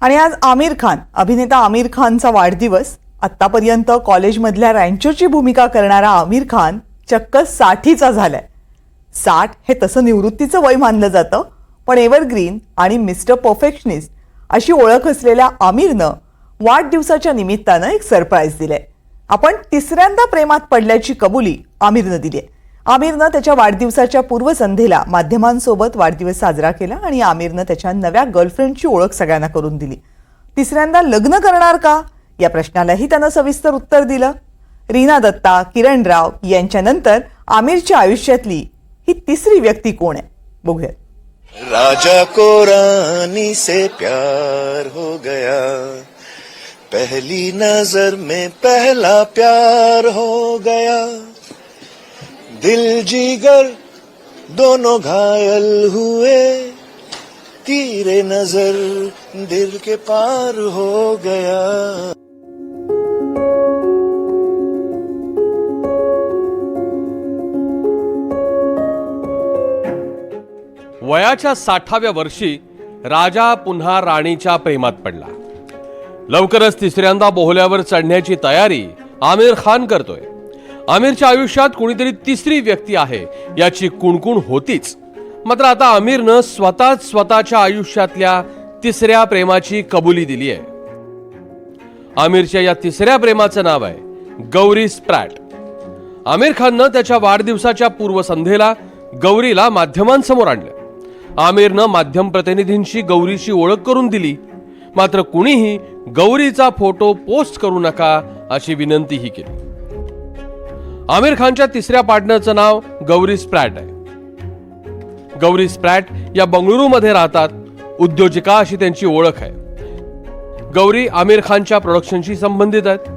आणि आज आमिर खान अभिनेता आमिर खानचा वाढदिवस. आत्तापर्यंत कॉलेजमधल्या रँचोची भूमिका करणारा आमिर खान चक्क साठीचा झालाय. साठ हे तसं निवृत्तीचं वय मानलं जातं पण एव्हरग्रीन आणि मिस्टर परफेक्शनिस्ट अशी ओळख असलेल्या आमिरनं वाढदिवसाच्या निमित्तानं एक सरप्राईज दिलंय. आपण तिसऱ्यांदा प्रेमात पडल्याची कबुली आमिरनं दिली आहे आमिरनं त्याच्या वाढदिवसाच्या पूर्वसंध्येला माध्यमांसोबत वाढदिवस साजरा केला आणि आमिरनं त्याच्या नव्या गर्लफ्रेंडची ओळख सगळ्यांना करून दिली. तिसऱ्यांदा लग्न करणार का? या प्रश्नालाही त्यानं सविस्तर उत्तर दिलं. रीना दत्ता किरण राव यांच्यानंतर आमिरच्या आयुष्यातली ही तिसरी व्यक्ती कोण आहे? बघूया. राजा को रानी से प्यार हो गया। पहली नजर में पहला प्यार हो गया। दिल जीगर दोनों घायल हुए तीरे नजर दिल के पार हो गया। वयाच्या साठाव्या वर्षी राजा पुन्हा राणीच्या प्रेमात पडला. लवकरच तिसऱ्यांदा बोहल्यावर चढण्याची तयारी आमिर खान करतोय. आमिरच्या आयुष्यात कोणीतरी तिसरी व्यक्ती आहे. याची कुणकुण होतीच. मात्र आता आमिरनं स्वतःच स्वतःच्या आयुष्यातल्या तिसऱ्या प्रेमाची कबुली दिली आहे. आमिरच्या या तिसऱ्या प्रेमाचं नाव आहे गौरी स्प्रॅट. आमिर खाननं त्याच्या वाढदिवसाच्या पूर्वसंध्येला गौरीला माध्यमांसमोर आणलं. आमिरनं माध्यम प्रतिनिधींशी गौरीची ओळख करून दिली. मात्र कुणीही गौरीचा फोटो पोस्ट करू नका अशी विनंतीही केली. आमिर खानच्या तिसऱ्या पार्टनरचं नाव गौरी स्प्रॅट आहे. गौरी स्प्रॅट या बंगळुरूमध्ये राहतात उद्योजिका अशी त्यांची ओळख आहे. गौरी आमिर खानच्या प्रोडक्शनशी संबंधित आहेत.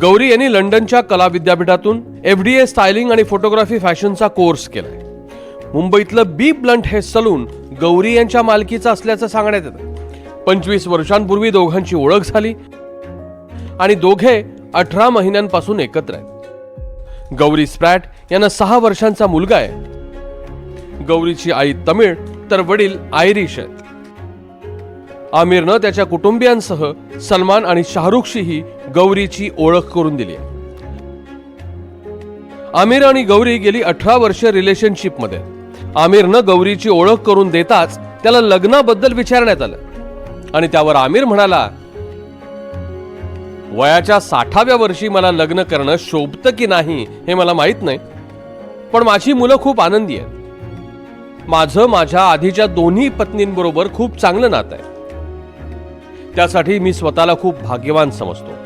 गौरी यांनी लंडनच्या कला विद्यापीठातून एफ डी ए स्टायलिंग आणि फोटोग्राफी फॅशनचा कोर्स केलाय. मुंबईतलं बी ब्लंट हे सलून गौरी यांच्या मालकीचं असल्याचं सांगण्यात येतं. पंचवीस वर्षांपूर्वी दोघांची ओळख झाली आणि दोघे अठरा महिन्यांपासून एकत्र आहेत. गौरी स्प्रॅट यांना सहा वर्षांचा मुलगा आहे. गौरीची आई तमिळ तर वडील आयरिश आहेत. आमिरनं त्याच्या कुटुंबियांसह सलमान आणि शाहरुखशीही गौरीची ओळख करून दिली आहे. आमिर आणि गौरी गेली अठरा वर्ष रिलेशनशिपमध्ये आहेत. आमिरनं गौरीची ओळख करून देताच त्याला लग्नाबद्दल विचारण्यात आलं. आणि त्यावर आमिर म्हणाला वयाच्या साठाव्या वर्षी मला लग्न करणं शोभतं की नाही हे मला माहीत नाही. पण माझी मुलं खूप आनंदी आहेत. माझं माझ्या आधीच्या दोन्ही पत्नींबरोबर खूप चांगलं नातं आहे. त्यासाठी मी स्वतःला खूप भाग्यवान समजतो.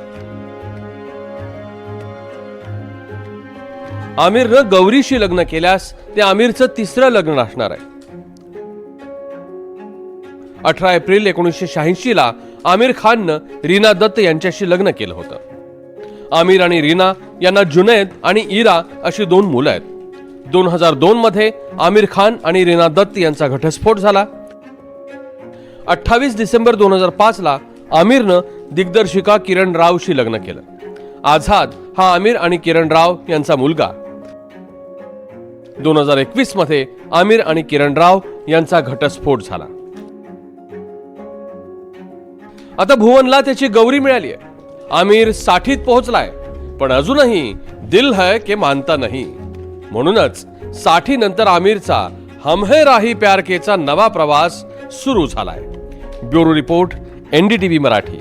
आमिरनं गौरीशी लग्न केल्यास ते आमिरचं तिसरं लग्न असणार आहे. अठरा एप्रिल एकोणीसशे शहाऐंशी ला आमिर खाननं रीना दत्त यांच्याशी लग्न केलं होतं. आमिर आणि रीना यांना जुनैद आणि इरा अशी दोन मुलं आहेत. दोन हजार दोन मध्ये आमिर खान आणि रीना दत्त यांचा घटस्फोट झाला. अठ्ठावीस डिसेंबर दोन हजार पाच ला आमिरनं दिग्दर्शिका किरण रावशी लग्न केलं. आझाद हा आमिर आणि किरण राव यांचा मुलगा. दोन हजार एकवीसमध्ये आमिर आणि किरण राव यांचा घटस्फोट झाला. आता भुवनला त्याची गौरी मिळाली आहे. आमिर साठीत पोहोचलाय पण अजूनही दिल है के मानता नाही. म्हणूनच साठी नंतर आमिरचा हम है राही प्यार केचा नवा प्रवास सुरू झालाय. Bureau report NDTV Marathi.